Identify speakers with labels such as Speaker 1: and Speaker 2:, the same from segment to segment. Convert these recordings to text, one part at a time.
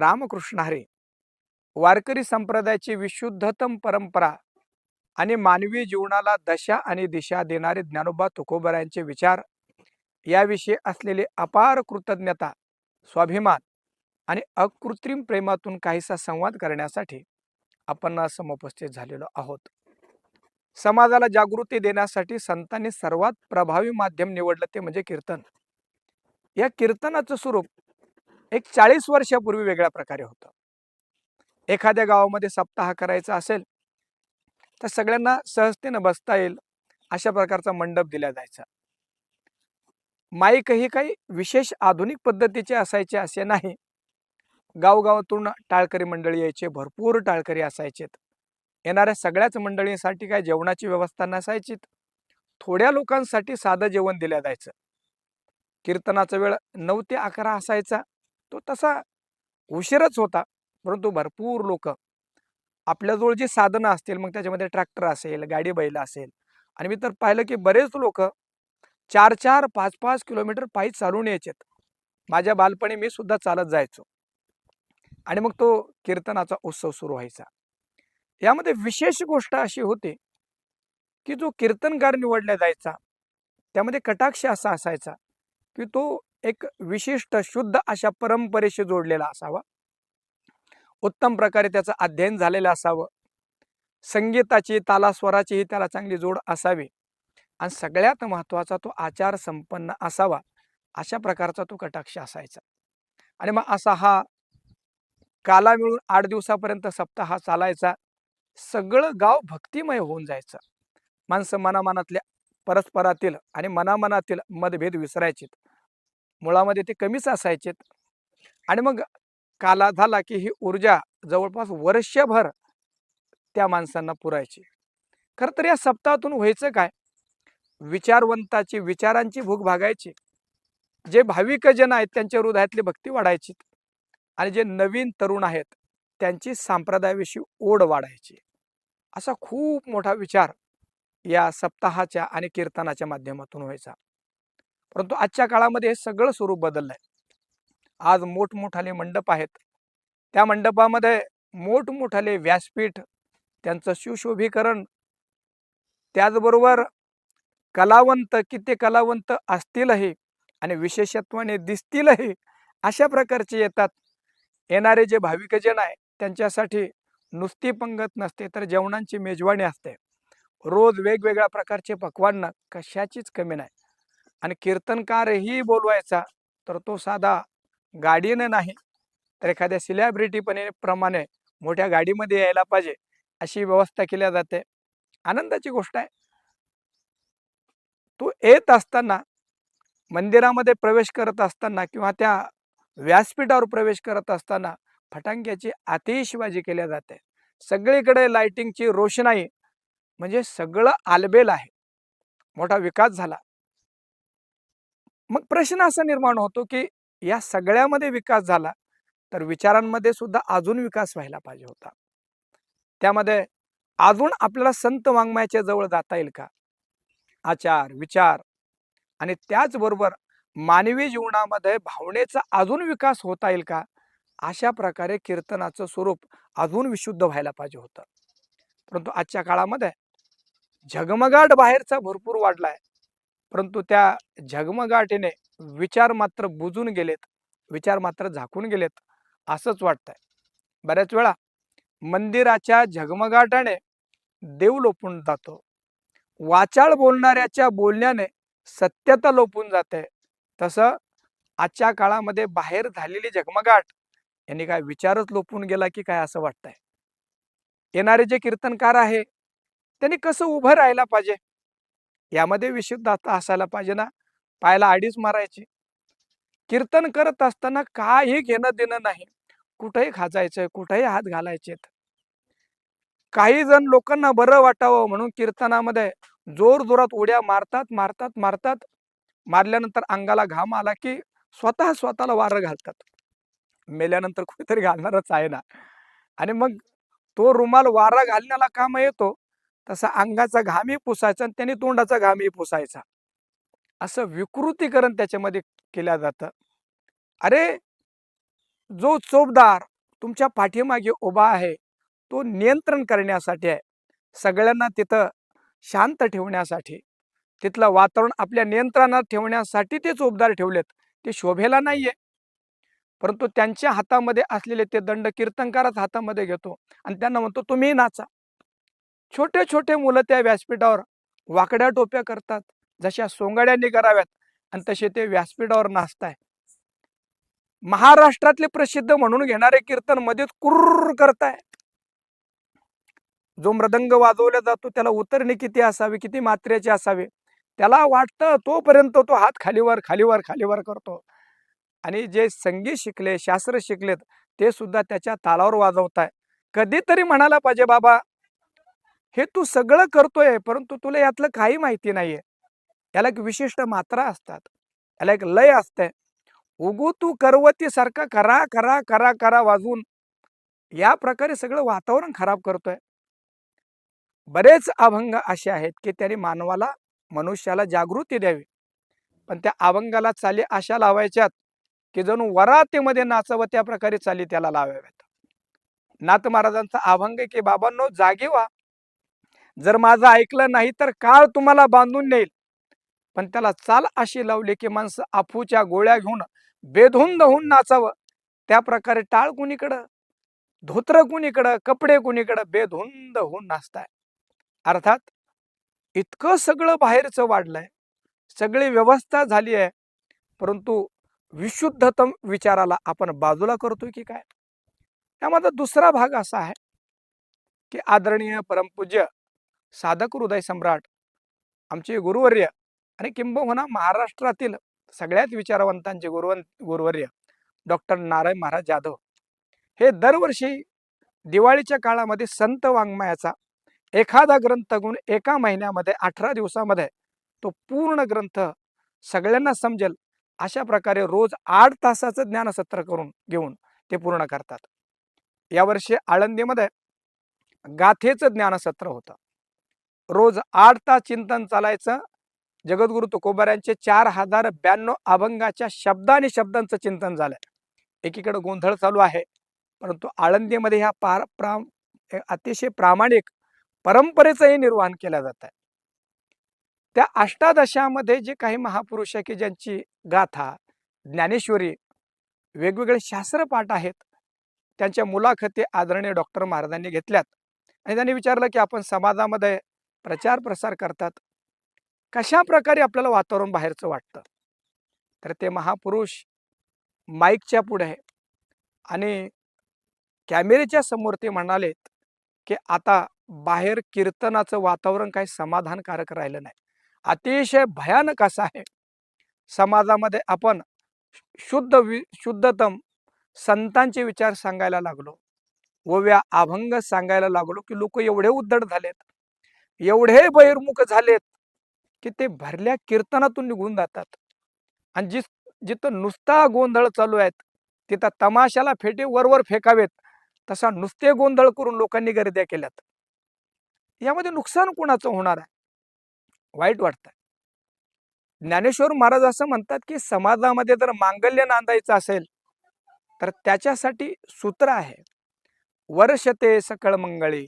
Speaker 1: रामकृष्ण हरे. वारकरी संप्रदायाची विशुद्धतम परंपरा आणि मानवी जीवनाला दशा आणि दिशा देणारे ज्ञानोबा तुकोबरायांचे विचार याविषयी असलेली अपार कृतज्ञता स्वाभिमान आणि अकृत्रिम प्रेमातून काहीसा संवाद करण्यासाठी आपण समुपस्थित झालेलो आहोत. समाजाला जागृती देण्यासाठी संतांनी सर्वात प्रभावी माध्यम निवडलं ते म्हणजे कीर्तन. या कीर्तनाचं स्वरूप एक चाळीस वर्षापूर्वी वेगळ्या प्रकारे होतं. एखाद्या गावामध्ये सप्ताह करायचा असेल तर सगळ्यांना सहजतेनं बसता येईल अशा प्रकारचा मंडप दिला जायचा. माईकही काही विशेष आधुनिक पद्धतीचे असायचे असे नाही. गावगावातून टाळकरी मंडळी यायचे भरपूर टाळकरी असायचेत. येणाऱ्या सगळ्याच मंडळींसाठी काय जेवणाची व्यवस्था नसायची थोड्या लोकांसाठी साधं जेवण दिलं जायचं. कीर्तनाचा वेळ नऊ ते अकरा असायचा. तो तसा उशीरच होता. परंतु भरपूर लोक आपल्याजवळ जी साधनं असतील मग त्याच्यामध्ये ट्रॅक्टर असेल गाडी बैल असेल. आणि मी तर पाहिलं की बरेच लोक चार चार पाच पाच किलोमीटर पायी चालून यायचेत. माझ्या बालपणी मी सुद्धा चालत जायचो. आणि मग तो कीर्तनाचा उत्सव सुरू व्हायचा. यामध्ये विशेष गोष्ट अशी होती की जो कीर्तनकार निवडला जायचा त्यामध्ये कटाक्ष असा असायचा की तो एक विशिष्ट शुद्ध अशा परंपरेशी जोडलेला असावा. उत्तम प्रकारे त्याचं अध्ययन झालेलं असावं. संगीताची तालास्वराचीही त्याला चांगली जोड असावी. आणि सगळ्यात महत्त्वाचा तो आचार संपन्न असावा अशा प्रकारचा तो कटाक्ष असायचा. आणि मग असा हा काला मिळून आठ दिवसापर्यंत सप्ताह चालायचा. सगळं गाव भक्तिमय होऊन जायचं. माणसं मनामनातल्या परस्परातील आणि मनामनातील मतभेद विसरायचे मुळामध्ये ते कमीच असायचेत. आणि मग काला झाला की ही ऊर्जा जवळपास वर्षभर त्या माणसांना पुरायची. खरं तर या सप्ताहातून व्हायचं काय? विचारवंताची विचारांची भूक भागायची. जे भाविक जन आहेत त्यांच्या हृदयातली भक्ती वाढायची आणि जे नवीन तरुण आहेत त्यांची संप्रदायाविषयी ओढ वाढायची. असा खूप मोठा विचार या सप्ताहाच्या आणि कीर्तनाच्या माध्यमातून व्हायचा. परंतु आजच्या काळामध्ये हे सगळं स्वरूप बदललं आहे आज मोठमोठाले मंडप आहेत. त्या मंडपामध्ये मोठमोठाले व्यासपीठ त्यांचं सुशोभीकरण त्याचबरोबर कलावंत किती कलावंत असतीलही आणि विशेषत्वाने दिसतीलही अशा प्रकारचे येतात. येणारे जे भाविकजन आहे त्यांच्यासाठी नुसती पंगत नसते तर जेवणांची मेजवानी असते. रोज वेगवेगळ्या प्रकारचे पक्वान्न कशाचीच कमी नाही. आणि कीर्तनकारही बोलवायचा तर तो साधा गाडीनं नाही तर एखाद्या सिलेब्रिटीपणे प्रमाणे मोठ्या गाडीमध्ये यायला पाहिजे अशी व्यवस्था केल्या जाते. आनंदाची गोष्ट आहे. तो येत असताना मंदिरामध्ये प्रवेश करत असताना किंवा त्या व्यासपीठावर प्रवेश करत असताना फटांक्याची आतिषबाजी केल्या जाते. सगळीकडे लाइटिंगची रोषणाई म्हणजे सगळं आलबेल आहे. मोठा विकास झाला. मग प्रश्न असा निर्माण होतो की या सगळ्यामध्ये विकास झाला तर विचारांमध्ये सुद्धा अजून विकास व्हायला पाहिजे होता. त्यामध्ये अजून आपल्याला संत वाङ्मयाच्या जवळ जाता येईल का? आचार विचार आणि त्याचबरोबर मानवी जीवनामध्ये भावनेचा अजून विकास होता येईल का? अशा प्रकारे कीर्तनाचं स्वरूप अजून विशुद्ध व्हायला पाहिजे होतं. परंतु आजच्या काळामध्ये झगमगाट बाहेरचा भरपूर वाढलाय. परंतु त्या झगमगाटीने विचार मात्र बुजून गेलेत विचार मात्र झाकून गेलेत असंच वाटतंय. बऱ्याच वेळा मंदिराच्या झगमगाटाने देव लोपून जातो. वाचाळ बोलणाऱ्याच्या बोलण्याने सत्यता लोपून जाते. तसं आजच्या काळामध्ये बाहेर झालेली झगमगाट यांनी काय विचारच लोपून गेला की काय असं वाटतंय? येणारे जे कीर्तनकार आहे त्यांनी कसं उभं राहायला पाहिजे? यामध्ये विशुद्धता असायला पाहिजे ना. पायाला आडीच मारायची. कीर्तन करत असताना काही घेणं देणं नाही. कुठेही खाजायचं कुठेही हात घालायचेत. काही जण लोकांना बरं वाटावं म्हणून कीर्तनामध्ये जोर जोरात उड्या मारतात मारतात मारतात. मारल्यानंतर अंगाला घाम आला की स्वतः स्वतःला वारं घालतात. मेल्यानंतर कुठेतरी घालणारच आहे ना. आणि मग तो रुमाल वारा घालण्याला काम येतो. तसा अंगाचा घामही पुसायचा आणि त्याने तोंडाचा घामही पुसायचा. असं विकृतीकरण त्याच्यामध्ये केल्या जातं. अरे जो चोपदार तुमच्या पाठीमागे उभा आहे तो नियंत्रण करण्यासाठी आहे. सगळ्यांना तिथं शांत ठेवण्यासाठी. तिथलं वातावरण आपल्या नियंत्रणात ठेवण्यासाठी ते चोपदार ठेवलेत. ते शोभेला नाहीये. परंतु त्यांच्या हातामध्ये असलेले ते दंड कीर्तनकारच हातामध्ये घेतो आणि त्यांना म्हणतो तुम्ही नाचा. छोटे छोटे मुलं त्या व्यासपीठावर वाकड्या टोप्या करतात जशा सोंगाड्यांनी कराव्यात आणि तसे ते व्यासपीठावर नाचताय. महाराष्ट्रातले प्रसिद्ध म्हणून घेणारे कीर्तन मध्येच कुर्र करताय. जो मृदंग वाजवला जातो त्याला उतरणे किती असावे किती मात्रेचे असावे त्याला वाटतं तोपर्यंत तो हात खालीवर खालीवर खालीवर करतो. आणि जे संगीत शिकले शास्त्र शिकलेत ते सुद्धा त्याच्या तालावर वाजवताय. कधीतरी म्हणायला पाहिजे बाबा हे तू सगळं करतोय परंतु तुला यातलं काही माहिती नाहीये. याला एक विशिष्ट मात्रा असतात. याला एक लय असतंय. उगू तू करवती सारखा करा करा करा करा वाजवून. या प्रकारे सगळं वातावरण खराब करतोय. बरेच अभंग असे आहेत की त्याने मानवाला मनुष्याला जागृती द्यावी. पण त्या अभंगाला चाली अशा लावायच्यात की जणू वरातेमध्ये नाचावं त्या प्रकारे चाली त्याला लावाव्यात. नाथ महाराजांचा अभंग की बाबांनो जागे व्हा जर माझं ऐकलं नाही तर काळ तुम्हाला बांधून नेईल. पण त्याला चाल अशी लावली की माणसं अफूच्या गोळ्या घेऊन बेधुंद होऊन नाचावं. त्या प्रकारे टाळ कुणीकडं? धोत्र कुणीकडं? कपडे कुणीकडं? बेधुंद होऊन नाचताय. अर्थात इतकं सगळं बाहेरचं वाढलंय. सगळी व्यवस्था झाली आहे. परंतु विशुद्धतम विचाराला आपण बाजूला करतोय की काय? त्यामध्ये दुसरा भाग असा आहे की आदरणीय परमपूज्य साधक हृदय सम्राट आमचे गुरुवर्य आणि किंबहुना महाराष्ट्रातील सगळ्यात विचारवंतांचे गुरुवं गुरुवर्य डॉक्टर नारायण महाराज जाधव. हे दरवर्षी दिवाळीच्या काळामध्ये संत वाङ्मयाचा एखादा ग्रंथ गुण एका महिन्यामध्ये अठरा दिवसामध्ये तो पूर्ण ग्रंथ सगळ्यांना समजेल अशा प्रकारे रोज आठ तासाचं ज्ञानसत्र करून घेऊन ते पूर्ण करतात. यावर्षी आळंदीमध्ये गाथेचं ज्ञानसत्र होतं. रोज आठ तास चिंतन चालायचं. जगद्गुरु तुकोबाऱ्यांचे चार हजार ब्याण्णव अभंगाच्या शब्द आणि शब्दांचं चिंतन झालंय एकीकडे गोंधळ चालू आहे. परंतु आळंदीमध्ये ह्या पार प्रा अतिशय प्रामाणिक परंपरेचंही निर्वहन केलं जात आहे. त्या अष्टादशामध्ये जे काही महापुरुष आहे की ज्यांची गाथा ज्ञानेश्वरी वेगवेगळे शास्त्रपाठ आहेत त्यांच्या मुलाखती आदरणीय डॉक्टर महाराजांनी घेतल्यात. आणि त्यांनी विचारलं की आपण समाजामध्ये प्रचार प्रसार करतात. कशा प्रकारे आपल्याला वातावरण बाहेरचं वाटतं? तर ते महापुरुष माईकच्या पुढे आणि कॅमेरेच्या समोर ते म्हणालेत की आता बाहेर कीर्तनाचं वातावरण काही समाधानकारक राहिलं नाही. अतिशय भयानक असं आहे. समाजामध्ये आपण शुद्ध वि शुद्धतम संतांचे विचार सांगायला लागलो. ओव्या अभंग सांगायला लागलो की लोक एवढे उद्धट झालेत. एवढे बहिर्मुख झालेत की ते भरल्या कीर्तनातून निघून जातात. आणि जिस जिथं नुसता गोंधळ चालू आहेत तिथं तमाशाला फेटे वरवर फेकावेत तसा नुसते गोंधळ करून लोकांनी गर्द्या केल्यात. यामध्ये नुकसान कुणाचं होणार आहे? वाईट वाटतं. ज्ञानेश्वर महाराज असं म्हणतात की समाजामध्ये जर मांगल्य नांदायचं असेल तर त्याच्यासाठी सूत्र आहे. वर्षते सकळ मंगळी.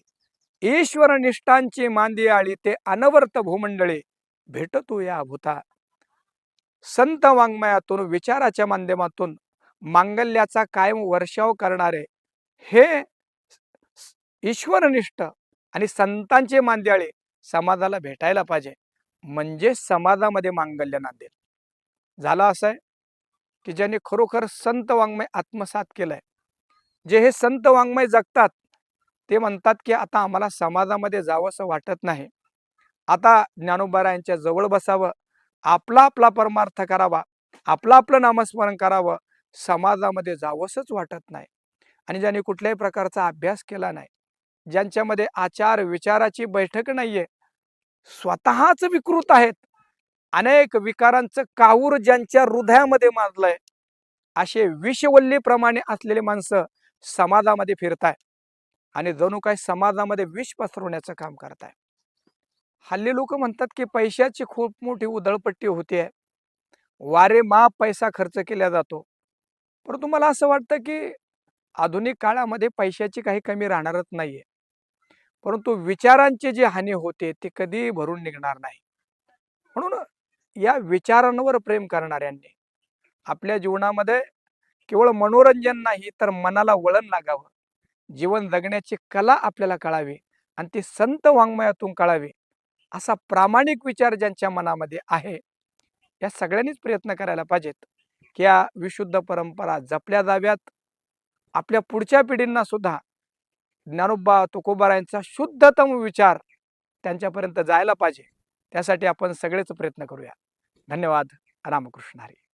Speaker 1: ईश्वर निष्ठांची मांदी आळी ते अनवर्त भूमंडळे भेटतो या भूता. संत वाङ्मयातून विचाराच्या माध्यमातून मांगल्याचा कायम वर्षाव करणारे हे ईश्वरनिष्ठ आणि संतांचे मांद्याळे समाजाला भेटायला पाहिजे. म्हणजे समाजामध्ये मांगल्य नांदेल. झालं असं आहे की ज्यांनी खरोखर संत वाङ्मय आत्मसात केलंय. जे हे संत वाङ्मय जगतात ते म्हणतात की आता आम्हाला समाजामध्ये जावंसं वाटत नाही. आता ज्ञानोबारायांच्या जवळ बसावं. आपला आपला परमार्थ करावा. आपलं आपलं नामस्मरण करावं. समाजामध्ये जावंसच वाटत नाही. आणि ज्यांनी कुठल्याही प्रकारचा अभ्यास केला नाही ज्यांच्यामध्ये आचार विचाराची बैठक नाहीये स्वतःच विकृत आहेत. अनेक विकारांचं काऊर ज्यांच्या हृदयामध्ये माजलंय असे विषवल्लीप्रमाणे असलेले माणसं समाजामध्ये फिरताय आणि जणू काय समाजामध्ये विष पसरवण्याचं काम करत आहे हल्ली लोक म्हणतात की पैशाची खूप मोठी उधळपट्टी होते वारे माप पैसा खर्च केला जातो. परंतु मला असं वाटतं की आधुनिक काळामध्ये पैशाची काही कमी राहणारच नाहीये. परंतु विचारांची जी हानी होते ती कधी भरून निघणार नाही. म्हणून या विचारांवर प्रेम करणाऱ्यांनी आपल्या जीवनामध्ये केवळ मनोरंजन नाही तर मनाला वळण लागावं. जीवन जगण्याची कला आपल्याला कळावी आणि ती संत वाङ्मयातून कळावी असा प्रामाणिक विचार ज्यांच्या मनामध्ये आहे या सगळ्यांनीच प्रयत्न करायला पाहिजेत की या विशुद्ध परंपरा जपल्या जाव्यात. आपल्या पुढच्या पिढींना सुद्धा ज्ञानोबा तुकोबारायांचा शुद्धतम विचार त्यांच्यापर्यंत जायला पाहिजे. त्यासाठी आपण सगळेच प्रयत्न करूया. धन्यवाद. रामकृष्ण हरी.